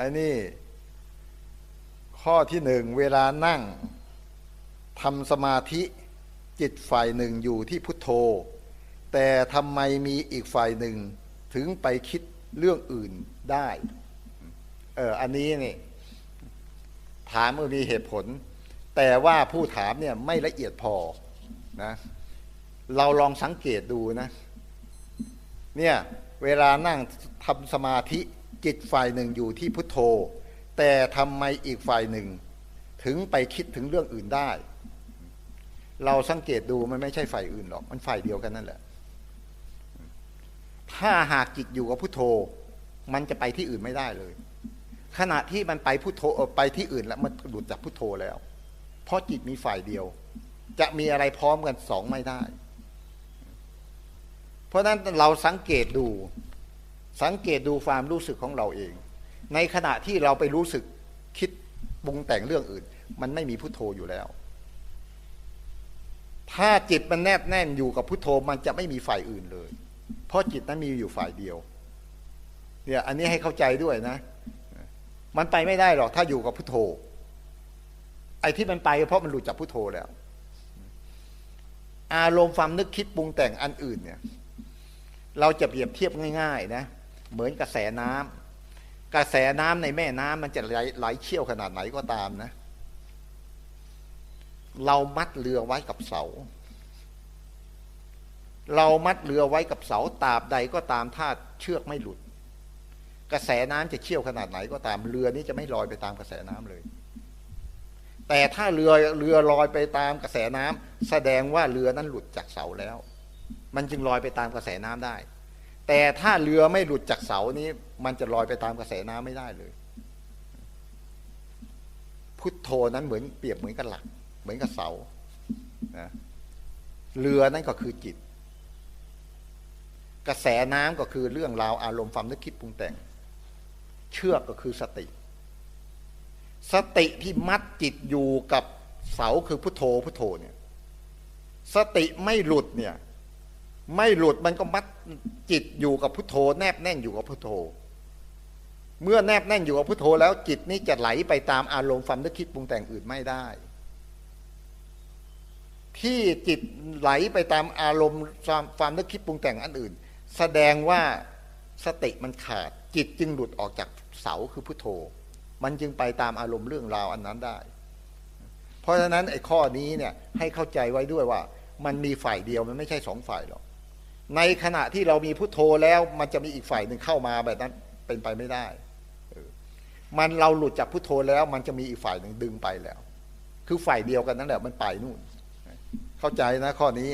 อันนี้ข้อที่หนึ่งเวลานั่งทำสมาธิจิตฝ่ายหนึ่งอยู่ที่พุทโธ แต่ทำไมมีอีกฝ่ายหนึ่งถึงไปคิดเรื่องอื่นได้ เอออันนี้นี่ ถามมันมีเหตุผล แต่ว่าผู้ถามเนี่ยไม่ละเอียดพอนะเราลองสังเกตดูนะ เนี่ย เวลานั่งทำสมาธิ จิตฝ่ายหนึ่งอยู่ที่พุทโธ แต่ทำไมอีกฝ่ายหนึ่ง ถึงไปคิดถึงเรื่องอื่นได้ เราสังเกตดูมันไม่ใช่ฝ่ายอื่นหรอก มันฝ่ายเดียวกันนั่นแหละ ถ้าหากจิตอยู่กับพุทโธ มันจะไปที่อื่นไม่ได้เลย ขณะที่มันไปพุทโธไปที่อื่นแล้วมันหลุดจากพุทโธแล้ว เพราะจิตมีฝ่ายเดียว จะมีอะไรพร้อมกันสองไม่ได้ เพราะนั้นเราสังเกตดู สังเกตดูความรู้สึกของเราเอง ในขณะที่เราไปรู้สึกคิดปรุงแต่งเรื่องอื่น มันไม่มีพุทโธอยู่แล้ว ถ้าจิตมันแนบแน่นอยู่กับพุทโธมันจะไม่มีฝ่ายอื่นเลย เพราะจิตนั้นมีอยู่ฝ่ายเดียวเนี่ยอันนี้ให้เข้าใจด้วยนะ มันไปไม่ได้หรอกถ้าอยู่กับพุทโธ ไอ้ที่มันไปเพราะมันหลุดจากพุทโธแล้ว อารมณ์ความนึกคิดปรุงแต่งอันอื่นเนี่ย เราจะเปรียบเทียบง่าย ๆ นะ เหมือนกระแสน้ำกระแสน้ำในแม่น้ำมันจะไหลไหลเชี่ยวขนาดไหนก็ตามนะ เรามัดเรือไว้กับเสา เรามัดเรือไว้กับเสาตราบใดก็ตามถ้าเชือกไม่หลุด กระแสน้ำจะเชี่ยวขนาดไหนก็ตามเรือนี้จะไม่ลอยไปตามกระแสน้ำเลย แต่ถ้าเรือเรือลอยไปตามกระแสน้ำแสดงว่าเรือนั้นหลุดจากเสาแล้ว มันจึงลอยไปตามกระแสน้ำได้ แต่ถ้าเรือไม่หลุดจากเสานี้ มันจะลอยไปตามกระแสน้ำไม่ได้เลย พุทโธนั้นเหมือนเปรียบเหมือนกับหลัก เหมือนกับเสานะเรือนั้นก็คือจิต กระแสน้ำก็คือเรื่องราวอารมณ์ความนึกคิดปรุงแต่ง เชือกก็คือสติ สติที่มัดจิตอยู่กับเสาคือพุทโธพุทโธเนี่ย สติไม่หลุดเนี่ย ไม่หลุดมันก็มัดจิตอยู่กับพุทโธ แนบแน่นอยู่กับพุทโธ เมื่อแนบแน่นอยู่กับพุทโธแล้วจิตนี้จะไหลไปตามอารมณ์ความนึกคิดปรุงแต่งอื่นไม่ได้ ที่จิตไหลไปตามอารมณ์ความนึกคิดปรุงแต่งอันอื่น แสดงว่าสติมันขาด จิตจึงหลุดออกจากเสาคือพุทโธ มันจึงไปตามอารมณ์เรื่องราวอันนั้นได้ เพราะฉะนั้นไอ้ข้อนี้เนี่ยให้เข้าใจไว้ด้วยว่า มันมีฝ่ายเดียวมันไม่ใช่สองฝ่ายหรอก ในขณะที่เรามีพุทโธแล้วมันจะมีอีกฝ่ายหนึ่งเข้ามาแบบนั้นเป็นไปไม่ได้ มันเราหลุดจากพุทโธแล้ว มันจะมีอีกฝ่ายหนึ่งดึงไปแล้ว คือฝ่ายเดียวกันนั่นแหละมันไปนู่น เข้าใจนะข้อนี้